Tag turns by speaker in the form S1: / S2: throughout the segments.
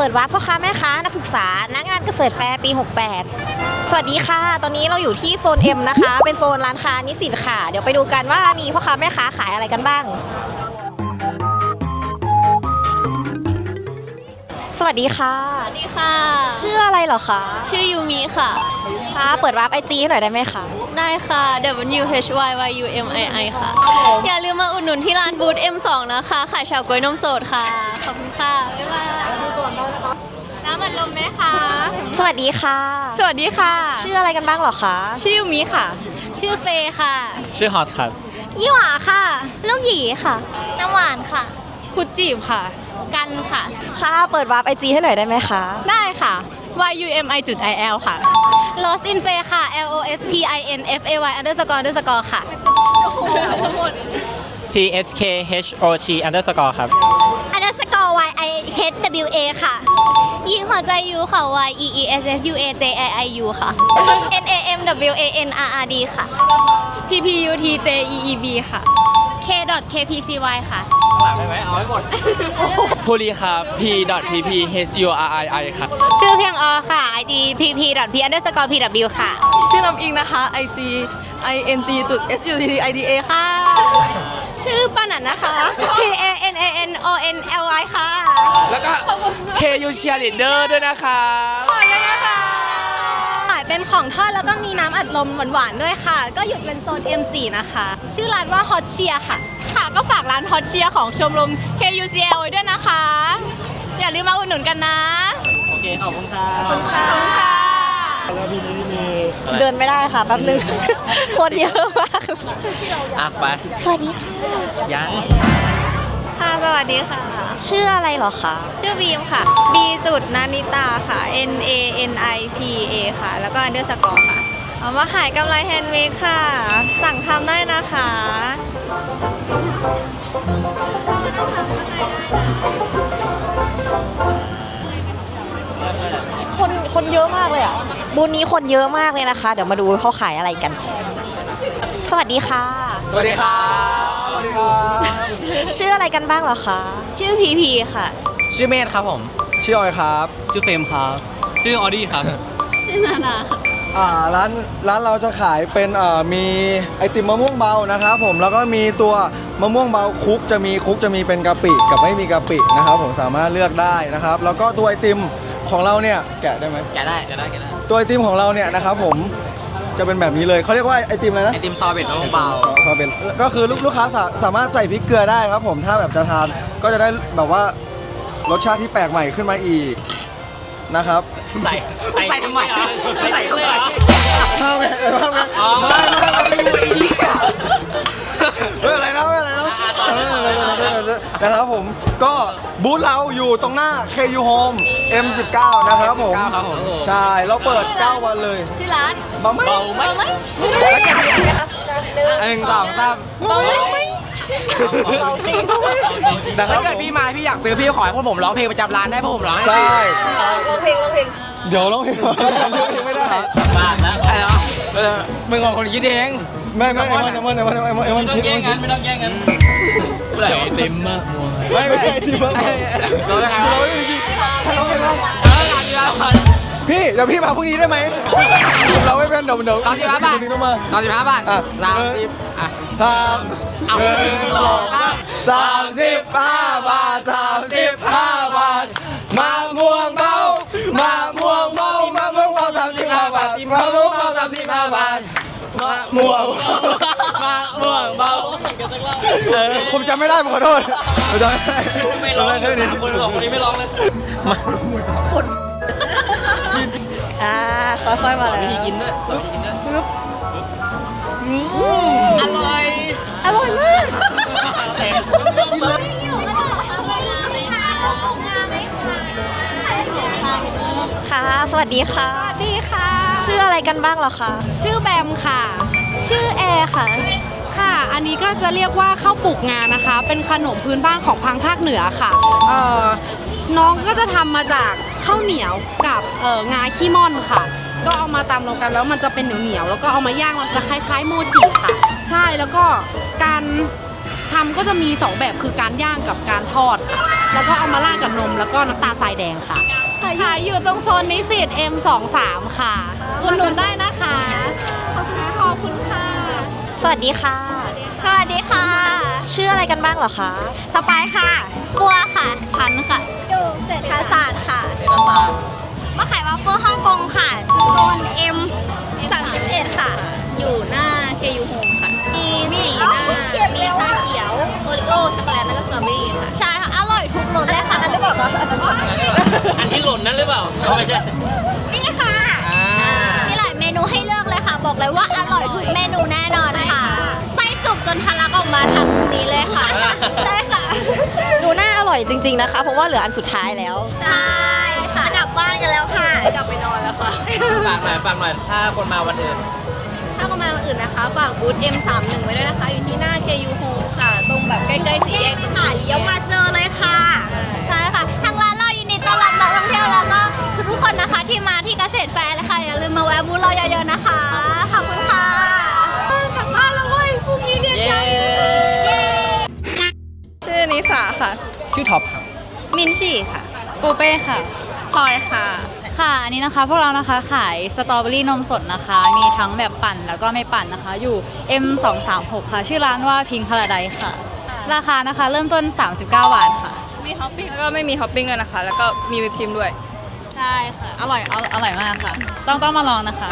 S1: เปิดวาร์ปพ่อค้าแม่ค้านักศึกษานักงานเกษตรแฟร์ปี 68 สวัสดีค่ะ ตอนนี้เราอยู่ที่โซน M นะคะ เป็นโซนร้านค้านิสิตค่ะ เดี๋ยวไปดูกันว่ามีพ่อค้าแม่ค้าขายอะไรกันบ้าง สวัสดีค่ะ
S2: สวัสดีค่ะ
S1: ชื่ออะไรเหรอคะ
S2: ชื่อยูมิค่ะ
S1: คะเปิดวาร์ปไอจีหน่อยได้ไหมคะ
S2: ได้ค่ะ W H Y Y U M I I ค่ะ อย่าลืมมาอุดหนุนที่ร้านบูธ M2 นะคะขายชาวกล้วยนมสดค่ะ ขอบคุณค่ะ บ๊ายบายน้ำอัดลมไหมคะ
S1: สวัสดีค่ะ
S2: สวัสดีค่ะ
S1: ชื่ออะไรกันบ้างเหรอคะ
S2: ชื่อยูมิค่ะ ชื่อเฟยค่ะ
S3: ชื่อฮอตครับ
S1: ยี่หวาค่ะ
S2: ลูกหยีค่ะ
S1: น้ำหวานค่ะ
S2: พุดจีบค่ะ กันค่ะ
S1: ค่ะ เปิดวาร์ปไอจีให้หน่อยได้ไหมคะ
S2: ได้ค่ะ Y U M I จุด I L ค่ะ Lost in Fay ค่ะ L O S T I N F A Y underscore underscore ค่ะ
S3: T S K H O T underscore ครับ
S1: underscore y i h w a ค่ะ
S2: ยิงหัวใจยูค่ะ Y E E H S U A J I I U ค่ะ
S1: n a m w a n r r d ค่ะ
S2: P P U T J E E B ค่ะ K K P C Y ค่ะ
S3: หลังได้ไหมเอาให้หมด
S4: ภูริครับ p p p h u r i i ครับ
S1: ชื่อเพียงอค่ะ id p p p underscore p w ค่ะ
S5: ชื่อน้ำอิงนะคะ IG i n g จุด s u t t i d a ค่ะ
S2: ชื่อปานันนะคะ
S1: p a n a n o n l y ค่ะ
S4: แล้วก็ k u cheerleader ด้วยนะคะ
S1: ขาย เป็นของทอดแล้วก็มีน้ำอัดลมหวานๆด้วยค่ะ ก็อยู่เป็นโซน M4 นะคะ ชื่อร้านว่า Hot Cheer ค่ะ
S2: ค่ะก็ฝากร้านฮอตเชียร์ของชมรม K U C L ไว้ด้วยนะคะ อย่าลืมมาอุดหนุนกันนะ
S3: โอเคขอบคุณครับ
S1: ค่ะเดินไม่ได้ค่ะแป๊บนึงคนเยอะมาก
S3: อะไป
S1: สวัสดีค่ะ
S3: ยัง
S5: ค่ะ สวัสดีค่ะ
S1: ชื่ออะไรเหรอคะ
S5: ชื่อบีมค่ะ B จุดนานิตาค่ะ N A N I T A ค่ะ แล้วก็ underscore ค่ะ เอามาขายกำไรแฮนด์เมดค่ะ สั่งทำได้นะคะ
S1: คนคนเยอะมากเลยอะ บูธนี้คนเยอะมากเลยนะคะ เดี๋ยวมาดูเขาขายอะไรกัน สวัสดีค่ะ
S4: สวัสดีครับ
S1: ชื่ออะไรกันบ้างเหรอคะ
S2: ชื่อพีพีค่ะ
S4: ชื่อเมธครับผม
S6: ชื่อออยครับ
S4: ชื่อเฟรมครับ ชื่อออดี้ครับ
S2: ชื่อนานาค่ะ
S6: อ่าร้านร้านเราจะขายเป็นอ่ามีไอติมมะม่วงเบานะครับผมแล้วก็มีตัวมะม่วงเบาคุกจะมีคุกจะมีเป็นกะปิกับไม่มีกะปินะครับผมสามารถเลือกได้นะครับ แล้วก็ตัวไอติมของเราเนี่ยแกะได้ไหม
S4: แกะได้แกะได้แกะได้
S6: ตัวไอติมของเราเนี่ยนะครับผม จะเป็นแบบนี้เลยเขาเรียกว่าไอติมอะไรนะ
S4: ไอติมซอร์เบตมะม่วงเบา
S6: ซอซอเบนก็คือลูกลูกค้าสาสามารถใส่พริกเกลือได้ครับผมถ้าแบบจะทานก็จะได้แบบว่ารสชาติที่แปลกใหม่ขึ้นมาอีกนะครับ
S3: ใส่
S4: ใส่ทำไม
S3: ใส่ทำไมเหรอ
S6: ข้าวไงเออข้าวไง
S3: อ๋อ
S6: ไม่ไม่ไม่ไม่ไม่เฮ้ยอะไรนะไม่อะไรนะเอออะไรนะอะไรนะอะไร นะนะครับผมก็บูธเราอยู่ตรงหน้า KU Home M19 นะครับผม
S4: M19 ครับผม
S6: ใช่เราเปิด 9 วันเลย
S1: ชื่อร้าน
S6: เบาไหม
S4: เบาไหม
S6: แล้วแกมีอะไรนะ
S4: หนึ่งสองสาม
S6: เบาไหมนะครั
S4: ถ้า
S6: บ
S4: เกิด
S6: ผม
S4: พี่มาพี่อยากซื้อพี่ขอให้พวกผมร้องเพลงประจำร้านได้พวกผมร้องให้
S6: ใช่
S1: ร้องเพลงร้องเพลง
S6: เดี๋ยวร้องเพลงร้องเพลงไม่ได้
S3: บ้านแล้ว
S4: อะไรวะมึงของคนคิดเอง
S6: ไม่ไม่ไอ้มันไอ้มันไอ้มันไอ้มันไอ้มัน
S3: ไม่ต้อ
S6: คิ
S3: ง
S6: ด
S3: แย่
S6: ไอ้
S3: ง
S6: มัน
S3: กั
S6: คิ
S3: น
S6: ด
S3: ไม่ต้องแย่งกัน
S4: เมื่อไหร่เต็มมากมัว
S6: ไม่ไม่ใช่ที่เพิ่ง
S4: ร้องยังไงวะ
S6: เราไม่ร้อง
S4: เออการดีแล้วก่อน
S6: พี่เดี๋ยวพี่มาพรุ่งนี้ได้ไหมเราไม่เป็นเดี๋ยวเดี๋ยว
S4: ตอนสิบห้าบาท
S6: พรุ่งนี้ต้องมา
S4: ตอนสิบห้าบาท
S6: อะ
S4: ลามสิบอะ
S6: สาม
S4: เอา
S6: หนึ่งสองสามสิบห้าบาทสามสิบห้า มาม่วงมาม่วงเบาเออผมจำไม่ได้ผมขอโทษผมจำไม่ได้
S3: ไม่ร้อง
S6: จำ
S3: เล
S6: ได้
S3: ย
S6: แค่นี้
S3: คนสองคนนี้ไม่ร้องเลย
S1: อ่าค่อยๆมาเลย
S3: วิธีกินด้วยสอนวิธีกินด้วย
S4: อร่อย
S1: อร่อยมากค่ะ สวัสดีค่ะ
S2: สวัสดีค่ะ
S1: ชื่ออะไรกันบ้างเหรอคะ
S2: ชื่อแบมค่ะ
S1: ชื่อแอร์ค่ะ
S2: ค่ะ อันนี้ก็จะเรียกว่าข้าวปลูกงานะคะ เป็นขนมพื้นบ้านของพังภาคเหนือค่ะเอ่อน้องก็จะทำมาจากข้าวเหนียวกับเอ่องาขี้ม่อนค่ะ ก็เอามาตำลงกันแล้วมันจะเป็นเหนียวๆแล้วก็เอามาย่างมันจะคล้ายๆโมจิค่ะ ใช่แล้วก็การทำก็จะมี2แบบคือการย่างกับการทอดค่ะแล้วก็เอามาราดกับนมแล้วก็น้ำตาลทรายแดงค่ะ ค่ะอยู่ตรงโซนนิสิต M23 ค่ะอุดหนุนได้นะคะขอบคุณค่ะ
S1: สวัสดีค่ะ
S5: สวัสดีค่ะ
S1: ชื่ออะไรกันบ้างเหรอคะ
S5: สปายค่ะ บัวค่ะ พันค่ะ ดูเศรษฐศาสตร์ค่ะมาขายวาฟเฟิลฮ่องกงค่ะโซน M 31ค่ะ อยู่หน้า KU Home ค่ะ มีสีหน้ามีชาเขียวโอริโอช็อกโกแลตแล้วก็สตรอเบอรี่ค่ะ ใช่ค่ะ อร่อยทุกรสเลยค่ะนั่นหรือเปล่า
S3: อันที่หล่นนั่นหรือเปล่าเอาไม่ใช่
S5: นี่ค่ะ
S3: อ่า
S5: มีหลายเมนูให้เลือกเลยค่ะ บอกเลยว่าอร่อยทุกเมนูแน่นอน มาทางนี้เลยค่ะ ใช่ค่ะ
S1: ดูน่าอร่อยจริง ๆนะคะ เพราะว่าเหลืออันสุดท้ายแล้ว
S5: ใช่ค่ะจะกลับบ้านกันแล้วค่ะ
S2: กลับไปนอนแล้วค่ะ
S3: ฝากหน่อยฝากหน่อยถ้าคนมาวันอื่น
S2: ถ้าประมาณวันอื่นนะคะ ฝากบูธ M31 ไว้ด้วยนะคะ อยู่ที่หน้า KU Home ค่ะ ตรงแบบใกล้ๆสี่แยก
S5: ค่ะเดี๋ยวมาเจอเลยค่ะ ใช่ค่ะ ทางร้านเรายินดีต้อนรับนักท่องเที่ยวแล้วก็ทุกๆคนนะคะที่มาที่เกษตรแฟร์เลยค่ะ อย่าลืมมาแวะบูธเราเยอะๆนะคะ ขอบคุณค่ะ ค่ะ
S4: ชื่อท็อปครับ
S5: มินชี่ค่ะ
S7: ปูเป้ค่ะ
S2: พลอยค่ะ
S7: ค่ะอันนี้นะคะพวกเรานะคะขายสตรอเบอรี่นมสดนะคะ มีทั้งแบบปั่นแล้วก็ไม่ปั่นนะคะ อยู่ M236 ค่ะ ชื่อร้านว่าพิงพาราไดค่ะ ราคานะคะเริ่มต้น 39 บาทค่ะ
S8: มีท็อปปิ้งแล้วก็ไม่มีท็อปปิ้งด้วยนะคะ แล้วก็มีวิปครีมด้วย
S7: ใช่ค่ะ อร่อยออร่อยมากค่ะ ต้องต้องมาลองนะคะ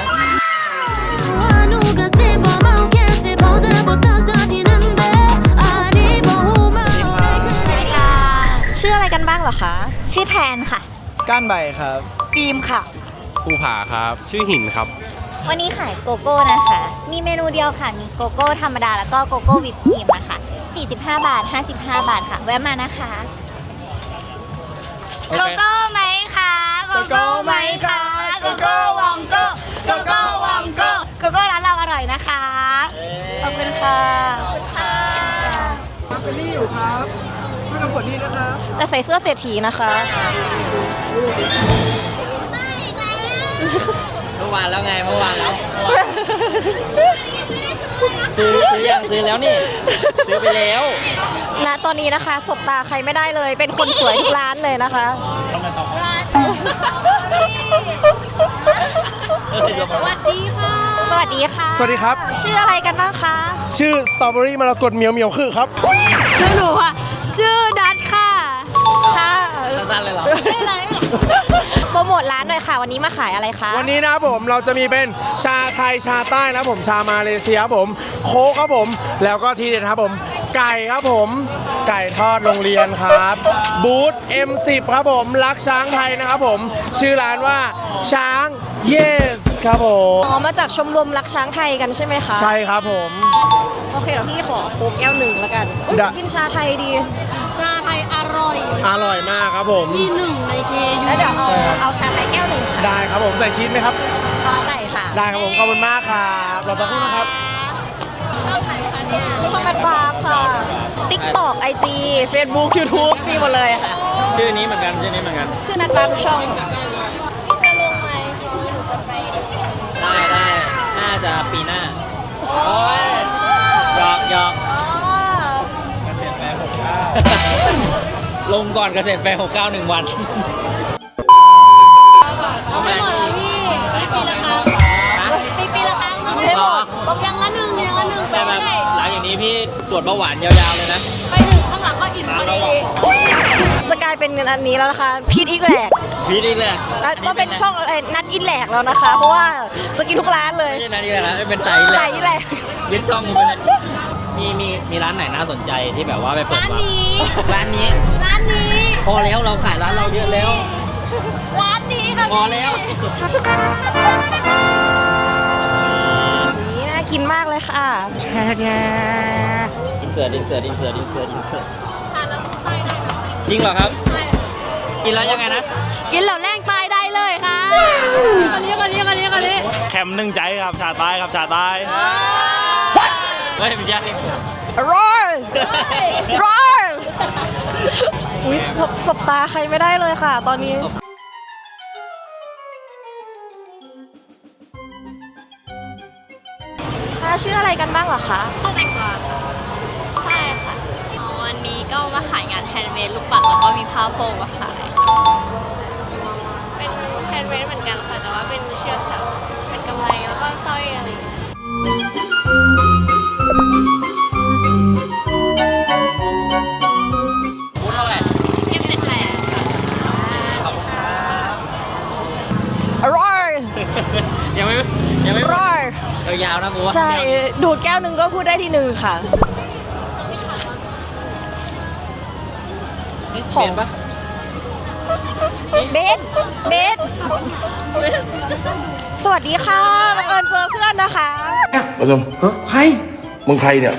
S9: 누가 세번 마우게 세보다 벗어서
S1: ออะไรกันบ้างเหรอคะ
S5: ชื่อแทนค่ะ
S6: ก้านใบครับ
S1: บีมค่ะ
S4: ภูผาครับ ชื่อหินครับ
S5: วันนี้ขายโกโก้นะคะ มีเมนูเดียวค่ะ มีโกโก้ธรรมดาแล้วก็โกโก้วิปครีมนะคะ45 บาท 55 บาทค่ะ แวะมานะคะ
S1: โกโก้ไหมคะโกโก้ไหมคะโกโก้วองโก้โกโก้วองโก้โกโก้ร้านเราอร่อยนะคะขอบคุณค่ะ
S6: เป็นนี่อยู่ครับช่ วยกันกดนี่นะครับ
S1: แต่ใส่เสื้อเศรษฐีนะคะ
S3: เมื่อวานแล้วไงเมื่อวานแล้วเมื่อวานซื้อซื้อยังซื้อแล้วนี่ ซื้อไปแล้ว
S1: ณตอนนี้นะคะ สบตาใครไม่ได้เลย เป็นคนสวยทุกร้านเลยนะคะ
S9: สวัสดีค่ะ
S1: สวัสดีค่ะ
S10: สวัสดีครับ
S1: ชื่ออะไรกันบ้างคะ
S10: ชื่อสตรอเบอรี่มรกตเหมียวเหมียวคือครับ
S5: แล้วหนูอะ ชื่อดัตค่ะ
S1: ค่ะ
S3: สั้นๆเลยเหรอ
S1: โปรโมทร้านหน่อยค่ะ วันนี้มาขายอะไรคะ
S10: วันนี้นะครับผมเราจะมีเป็นชาไทยชาใต้นะครับผมชามาเลเซียครับผม โค้กครับผม แล้วก็ทีเด็ดครับผม ไก่ครับผม ไก่ทอดโรงเรียนครับ บูธ M10 ครับผม รักช้างไทยนะครับผม ชื่อร้านว่าช้าง yes ครับผม
S1: อ๋อมาจากชมรมรักช้างไทยกันใช่ไหมคะ
S10: ใช่ครับผม
S1: โอเคเดี๋ยวพี่ขอโค้กแก้วหนึ่งแล้วกันอุ๊ย
S10: ได้
S1: กินชาไทยดี
S2: ชาไทยอร่อย
S10: อร่อยมากครับผม
S2: ที่หนึ่งใน KU
S1: แล้วเดี๋ยวเอาเอาชาไทยแก้วหนึ่งค่ะ
S10: ได้ครับผมใส่ชีสไหมครับ
S1: ต่อใส่ค่ะ
S10: ได้ครับผมขอบคุณมากครับรอสักครู่นะครับ
S1: ช่องแมทบาร์ค่ะ TikTok IG Facebook YouTube มีหมดเลยค่ะ
S3: ชื่อนี้เหมือนกัน ชื่อนี้เหมือนกัน
S1: ชื่อนัทบาร์ทุกช่อง
S3: จะปีหน้า โอ้ยหยอกหยอกเกษตรแฟร์หกเก้าลงก่อนเกษตรแฟร์หกเก้าหนึ่งวัน
S2: เอาไปหมดแล้วพี่ปีปีละครั้งปีปีละครั้งต้อง
S3: ให้หมด
S2: ต้องยังละหนึ่งยังละหนึ่งไป
S3: แต่แบบ
S2: เรื่อย
S3: หลังอย่างนี้พี่ตรวจเบาหวานยาวๆเลยนะ
S2: ไปหนึ่งข้างหลังก็อิ่มพอดี
S1: จะกลายเป็นอันนี้แล้วนะคะ พีทอีกแหลก
S3: พี่นี่แหละ
S1: แล้วต้องเป็นช่องเอ่อนัดอินแหลกแล้วนะคะ เพราะว่าจะกินทุกร้านเลย
S3: ไม่ใช่นั่นนี่แหละนะเป็นไต
S1: ไห
S3: แห
S1: น
S3: ละ
S1: แหลก
S3: ยึดช่องมึงไปเลยมีมีมีร้านไหนน่าสนใจที่แบบว่าไปเปิด
S2: ร้าน
S3: วาร์ป
S2: นี้
S3: ร้านนี้
S2: ร้านนี้
S3: พอแล้วเราขายร้านเราเยอะแล้ว
S2: ร้านนี้ค่ะ
S3: พอแล้ว
S1: นี่น่ากินมากเลยค่ะ
S3: อินเสิร์ตอินเสิร์ตอินเสิร์ตอินเสิร์ตอินเสิร์ตจริงเหรอครับ กินแล้วยังไงนะ
S2: กินแล้วแรงตายได้เลยค่ะ คนนี้คนนี้คนนี้คนนี้
S10: แคมหนึ่งใจครับชาใต้ครับชาใต้
S3: เฮ้ยไม่ใช่
S1: ร้อนร้อนอุ้ยสบสบตาใครไม่ได้เลยค่ะ ตอนนี้ค่ะชื่ออะไรกันบ้างเหรอคะ
S5: ข้าวแตงกวาค่ะใช่ค่ะนี้ก็มาขายงานแฮนด์เมดลูกปัดแล้วก็มีผ้าโพกมาขายค่ะ กันค่ะ แต่ว่าเป็นเชือกค่ะเป็นกำไรแล้วก็สร้อยอะไรอย่างเงี้ย
S3: พูดเท่าไหร่
S5: เอ็มเจ็ดแปด
S3: ขอบคุณครับ
S1: อร่อย
S3: ยังไม่ยังไม่
S1: อร่อย
S3: ยาวๆนะกูว่า
S1: ใช่ดูดแก้วหนึงก็พูดได้ที่หนึ่งค่ะ
S3: นี่
S1: ของ
S3: เปลี่ยนปะ
S1: เบสเบส สวัสดีค่ะบังเอิญเจอเพื่อนนะคะ
S11: มาดมฮะใครมึงใครเนี่ย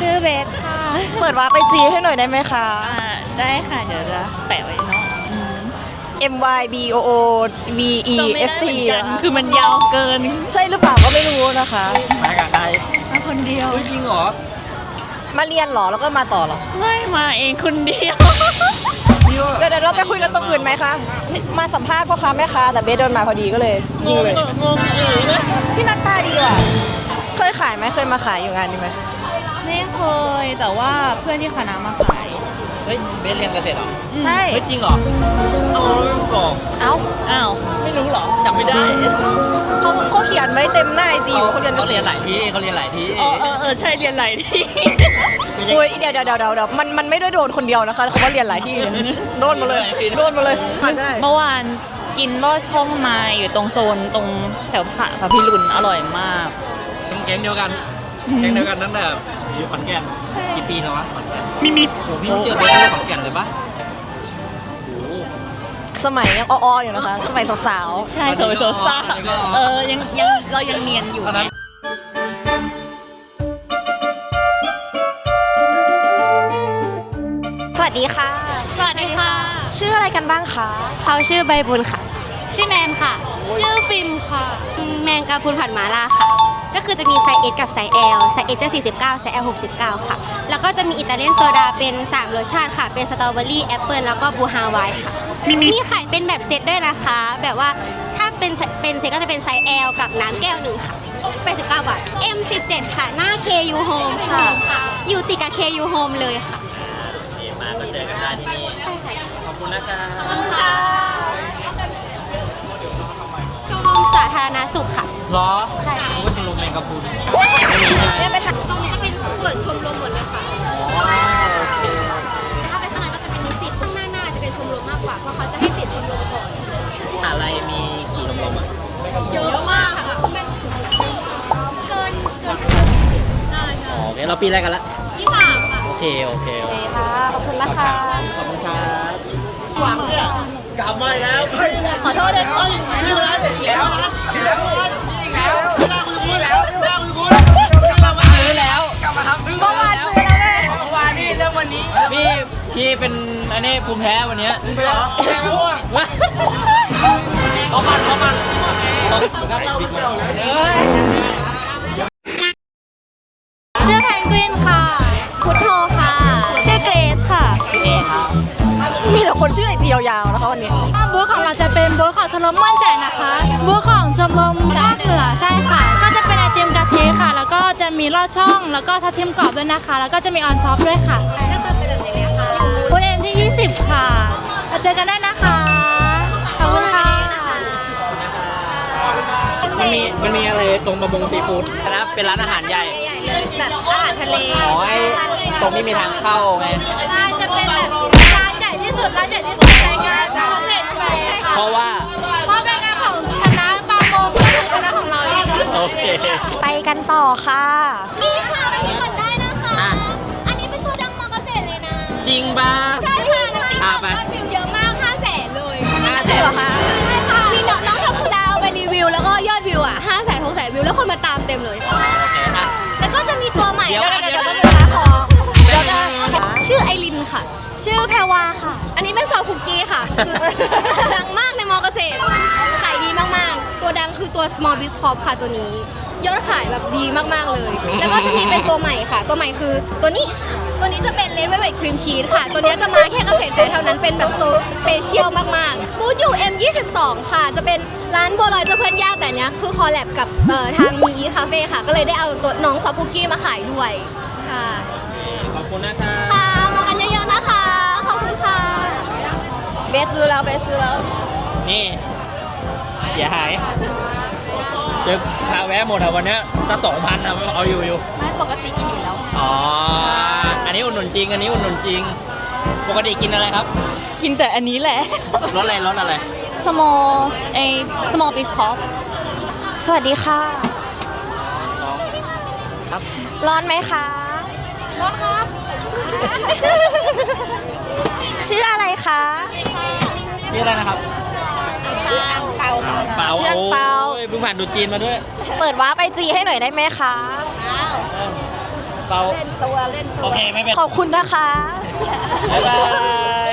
S7: ชื่อเบสค่ะ
S1: เปิดวาร์ปไปจีให้หน่อยได้ไหมคะ
S7: ได้ค่ะ เดี๋ยวจะแปะไว้เนาะ
S1: M Y B O O V E S T
S7: คือมันยาวเกิน
S1: ใช่หรือเปล่าก็ไม่รู้นะคะ
S3: มากับใคร
S7: มาคนเดียว
S3: เฮ้ยจริงเหรอ
S1: มาเรียนเหรอแล้วก็มาต่อเหรอ
S7: ไม่มาเองคนเดียว
S1: เดี๋ยวเดี๋ยวเราไปคุยกันตรงอื่นไหมคะ มาสัมภาษณ์พ่อค้าแม่ค้าแต่เบสเดินมาพอดีก็เลยยิงเลย
S7: งงเออเลย
S1: พี่นัตตาดีว่ะเคยขายไหมเคยมาขายอยู่งานนี้ไหม
S7: ไม่เคยแต่ว่าเพื่อนที่คณะมาขาย
S3: เฮ้ยเบสเรียนเกษตรเหรอ
S1: ใช่
S3: เฮ้ยจริงเหรอเอาไม่บอก
S1: เอ้า
S7: อ้าวไม่รู้เหรอ
S3: จำไม่ได้
S1: เขาเขาเขียนไว้เต็มหน้าไอจีอยู่เขาเรียน
S3: เขาเรียนหลายที่เขาเรียนหลายที่
S7: เออเออเออใช่เรียนหลายที่
S1: โอ้ยเดี๋ยวเดี๋ยวเดี๋ยวเดี๋ยวเดี๋ยวมันมันไม่ได้โดนคนเดียวนะคะเขาว่าเรียนหลายที่เนี่ยโดนมาเลยโดนมาเลยได้
S7: เมื่อวานกินลอดช่องมาอยู่ตรงโซนตรงแถวพระพิรุณอร่อยมาก
S3: แก๊งเดียวกันแก๊งเดียวกันตั้งแต่อยู่ขอนแก่น
S7: ใช่
S3: กี่ปีแล้ววะขอนแก่นมีมีโอ้พี่เจอเบสตั้งแต่ขอนแก่นเลยปะ
S1: สมัยยังอ้อๆอยู่นะคะ สมัยสาว
S7: ใช่สวยสดซ่าเออยังยังเรายังเนียนอยู่
S3: ตอนนั้น
S1: สวัสดีค่ะ
S5: สวัสดีค่ะ
S1: ชื่ออะไรกันบ้างคะ
S5: เขาชื่อใบบุญค่ะ
S7: ชื่อแนนค่ะ
S5: ชื่อฟิล์มค่ะ แมงกาพุนผัดหมาล่าค่ะ ก็คือจะมีไซส์ S กับไซส์ L ไซส์ S จะ 49 ไซส์ L 69 ค่ะ แล้วก็จะมีอิตาเลียนโซดาเป็น 3 รสชาติค่ะ เป็นสตรอเบอรี่แอปเปิลแล้วก็บูฮาวายค่ะ มีขายเป็นแบบเซตด้วยนะคะ แบบว่าถ้าเป็นเป็นเซตก็จะเป็นไซส์ L กับน้ำแก้วหนึ่งค่ะ89บาท M17 ค่ะ หน้า KU Home ค่ะ อยู่ติดกับ KU Home เลยค่ะ
S3: นี่มาก็ เจอกันได้ที่นี่
S5: ใช่ค่ะ
S3: ขอบคุณนะครับ
S5: คุณค่ะชมรมสาธารณสุขค่ะ
S3: เหรอ
S5: ใช่ค่ะ
S3: โอ้ยชมรมแมงกะพรุนไม่มีใช่ไหม
S1: เนี่ยไปทาง
S5: ตรงนี้จะเป็นส่วนชมรมหมดเลยค่ะ
S3: อ๋อโอเค
S5: ถ้าไปข้างในก็จะเป็นนิสิตข้างหน้าหน้าจะเป็นชมรมมากกว่า เพราะเขาจะให้ติดชมรมก่อน
S3: มหาลัยมีกี่ชมรมอะ
S5: เยอะมากค่ะเป็นเกินเกินเกินได้
S3: อ๋อโอเคเราปีแรกกันละ
S5: ที่สามค่ะ
S3: โอเค โอเค โอเค
S1: ค่ะ ขอบคุณนะคะ
S3: ขอบคุณครับ
S1: ขอโทษด้วยค่ะ
S3: ซื้อแล้ว
S1: เมื่อวานซื้อแล้วไง
S3: พี่พี่เป็นอันนี้ภูมิแพ้วันเนี้ยวะพอมันพอมันต้องใส่ซิกมาเอ้ย
S7: ชื่อ
S1: ยาวๆนะคะวันนี้
S7: บูธของเราจะเป็นบูธของชมรมม่วนใจนะคะบูธของชมรมภาคเหนือใช่ค่ะ ก็จะเป็นไอติมกะทิค่ะ แล้วก็จะมีลอดช่อง แล้วก็ทับทิมกรอบด้วยนะคะ แล้วก็จะมีออนท็อปด้วยค่ะ
S5: ก็จะเป็นแบบนี้ค่ะ
S7: บูธเอ็มที่ 20 ค่ะมาเจอกันได้นะคะขอบคุณค่ะ
S3: มันมีมันมีอะไรตรงประมงซีฟู้ดนะเป็นร้านอาหารใหญ่
S5: ใหญ่เลยแบบอาหารทะเล
S3: อ๋อไอ้ตรงนี้มีทางเข้าไง
S7: ใช่จะเป็นแบบร้านใหญ่ที่สุดร้านใหญ่ที่สุด เพ
S3: ราะว่า
S7: เพราะเป็นงานของคณะปาโมงก็คือคณะของเราเอง
S3: โอเค
S1: ไปกันต่อค่ะ
S5: นี่ค่ะไปกดได้นะคะ
S3: อะ
S5: อันนี้เป็นตัวดังมอเกษตรเลยนะ
S3: จริงป่ะ
S5: ใช่ค่ะในติ๊ก
S3: อะ
S5: ต็อก
S3: ไป
S5: ยอดวิวเยอะมาก5แสนเลย
S3: ห้าแสน
S1: เหรอคะ
S5: ใช่ค่ะมีน้องน้องชมพูดาวไปรีวิว แล้วก็ยอดวิวอะ5แสน6แสนวิวแล้วคนมาตามเต็มเลยค่ะ
S3: โอเคอะ
S5: แล้วก็จะมีตัวใหม่
S3: เดี๋ยว
S1: เดี๋ยว
S3: เดี๋ยว
S1: เดี๋ยว
S5: ชื่อไอรินค่ะ ชื่อแพรวาค่ะ อันนี้เป็นซอสคุกกี้ค่ะ คือ ดังมากในมอเกษตร ขายดีมากๆ ตัวดังคือตัว small biz corp ค่ะตัวนี้ ยอดขายแบบดีมากๆเลย แล้วก็จะมีเป็นตัวใหม่ค่ะ ตัวใหม่คือตัวนี้ ตัวนี้จะเป็นเลดเวทครีมชีสค่ะ ตัวนี้จะมาแค่เกษตรแฟร์เท่านั้น เป็นแบบโซสเปเชียลมากๆ บูธอยู่ M22 ค่ะ จะเป็นร้านบัวลอยเจ้าเพื่อนยากแต่เนี้ยคือคอลแลบกับเอ่อทางมีอีคาเฟ่ค่ะ ก็เลยได้เอาตัวน้องซอฟต์คุกกี้มาขายด้วยใช่
S3: ขอบคุณนะครับ
S5: ค่ะ
S1: เบสซื้อแล้วเบสซื้อแล้ว
S3: นี่เสียหายเจอพาแวะหมดอะวันเนี้ยสักสองพันอะเอาอยู่อยู่
S1: ไม่ปกติกินอยู่แล้ว
S3: อ๋อ อันนี้อุดหนุนจริง อันนี้อุดหนุนจริง ปกติกินอะไรครับ
S7: กินแต่อันนี้แหละ
S3: รสอะไรรสอะไร
S7: small ไอ small b i s c o f
S1: สวัสดีค่ะ
S3: ครับ
S1: ร้อนไหมคะ
S5: ร้อนครับ
S1: ชื่ออะไรคะ
S3: ชื่ออะไรนะครับ
S1: เปา
S3: เปา
S1: ชื่ออังเปา
S3: โอ้ยเพิ่งผ่านดูจีนมาด้วย
S1: เปิดวาร์ปไอจีให้หน่อยได้ไหมคะ
S3: เปาโอเค ไม่เป็น
S1: ขอบคุณนะคะ
S3: บ๊ายบาย